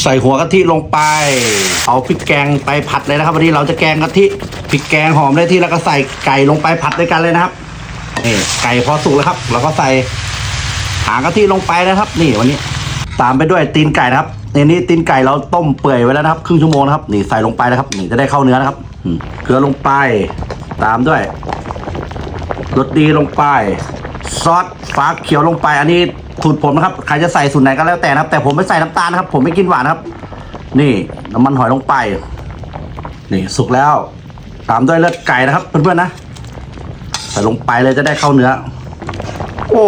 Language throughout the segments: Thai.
ใส่หัวกะทิลงไป เอาพริกแกงไปผัดเลยนะครับ วันนี้เราจะแกงกะทิพริกแกงหอมได้ที่แล้วก็ใส่ไก่ลงไปผัดด้วยกันเลยนะครับนี่ไก่พอสุกแล้วครับ เราก็ใส่หางกะทิลงไปนะครับ นี่วันนี้ ตามไปด้วยตีนไก่นะครับในนี้ตีนไก่เราต้มเปื่อยไว้แล้วนะครับ ครึ่งชั่วโมงนะครับนี่ใส่ลงไปนะครับ นี่จะได้เข้าเนื้อนะครับเกลือลงไป ตามด้วยรสดีลงไป ซอสฟ้าเขียวลงไป อันนี้ สูตรผมนะครับใครจะใส่สูตรไหนก็แล้วแต่นะครับ แต่ผมไม่ใส่น้ำตาลนะครับ ผมไม่กินหวานครับ นี่น้ำมันหอยลงไป นี่สุกแล้วตามด้วยเลือดไก่นะครับเพื่อนๆนะใส่ลงไปเลยจะได้เข้าเนื้อ โอ้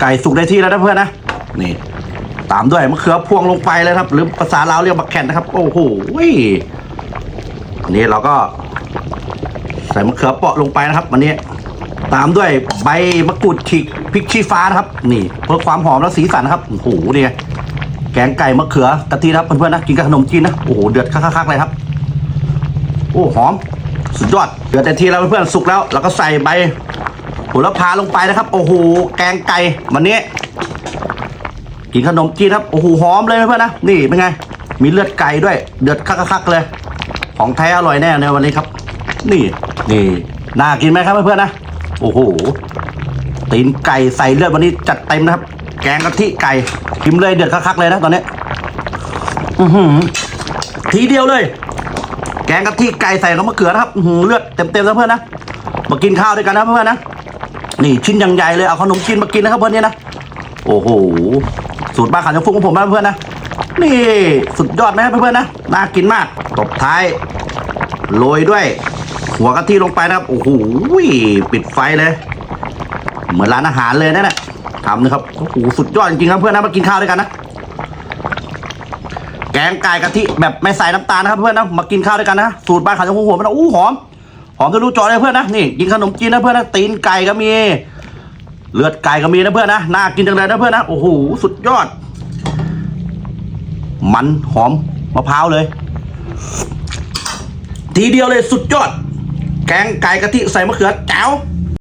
ไก่สุกได้ที่แล้วนะเพื่อนนะนี่ตามด้วยมะเขือพวงลงไปเลยครับ หรือภาษาลาวเรียกบักแคนนะครับ โอ้โหอันนี้เราก็ ใส่มะเขือเปาะลงไปนะครับวันนี้ ตามด้วยใบมะกรูดฉีกพริกชี้ฟ้านะครับ นี่เพื่อความหอมและสีสันนะครับโอ้โหเนี่ยแกงไก่มะเขือกะทิครับเพื่อนๆนะกินกับขนมจีนนะโอ้โหเดือดคักๆเลยครับ โอ้หอม สุดยอดเดือดเต็มทีแล้วเพื่อนๆสุกแล้วเราก็ใส่ใบโหระพาลงไปนะครับ โอ้โหแกงไก่วันนี้กินขนมจีนครับโอ้โหหอมเลยเพื่อนๆนะนี่เป็นไง มีเลือดไก่ด้วย เดือดคักๆเลย ของแท้อร่อยแน่ในวันนี้ครับ นี่นี่น่ากินไหมครับเพื่อนๆนะ โอ้โห ตีนไก่ใส่เลือดวันนี้จัดเต็มนะครับ แกงกะทิไก่กิมเลยเดือดคักๆเลยนะตอนนี้ อือหือ ทีเดียวเลย แกงกะทิไก่ใส่กับมะเขือนะครับอื้อหือเลือดเต็มๆนะเพื่อนนะ มากินข้าวด้วยกันนะเพื่อนนะ นี่ชิ้นย่างใหญ่เลย เอาขนมจีนมากินนะครับเพื่อนเนี่ยนะ โอ้โห สูตรบ้านขาวจะฟุ้งของผมนะเพื่อนนะนี่สุดยอดไหมเพื่อนๆนะ น่ากินมาก ตบท้าย โรยด้วย หัวกะทิลงไปนะครับ โอ้โหปิดไฟเลย เหมือนร้านอาหารเลยนะเนี่ยทำนะครับ โอ้โห สุดยอดจริงๆครับเพื่อนนะมากินข้าวด้วยกันนะ แกงไก่กะทิแบบไม่ใส่น้ำตาลนะครับเพื่อนนะมากินข้าวด้วยกันนะ สูตรบ้านขาจะหัวมันนะอู้หอม หอมทะลุจอเลยเพื่อนนะ นี่กินขนมจีนนะเพื่อนนะ ตีนไก่ก็มี เลือดไก่ก็มีนะเพื่อนนะ น่ากินจังเลยนะเพื่อนนะ โอ้โห สุดยอด มันหอมมะพร้าวเลย ทีเดียวเลยสุดยอด แกงไก่กะทิใส่มะเขือแจ๋ว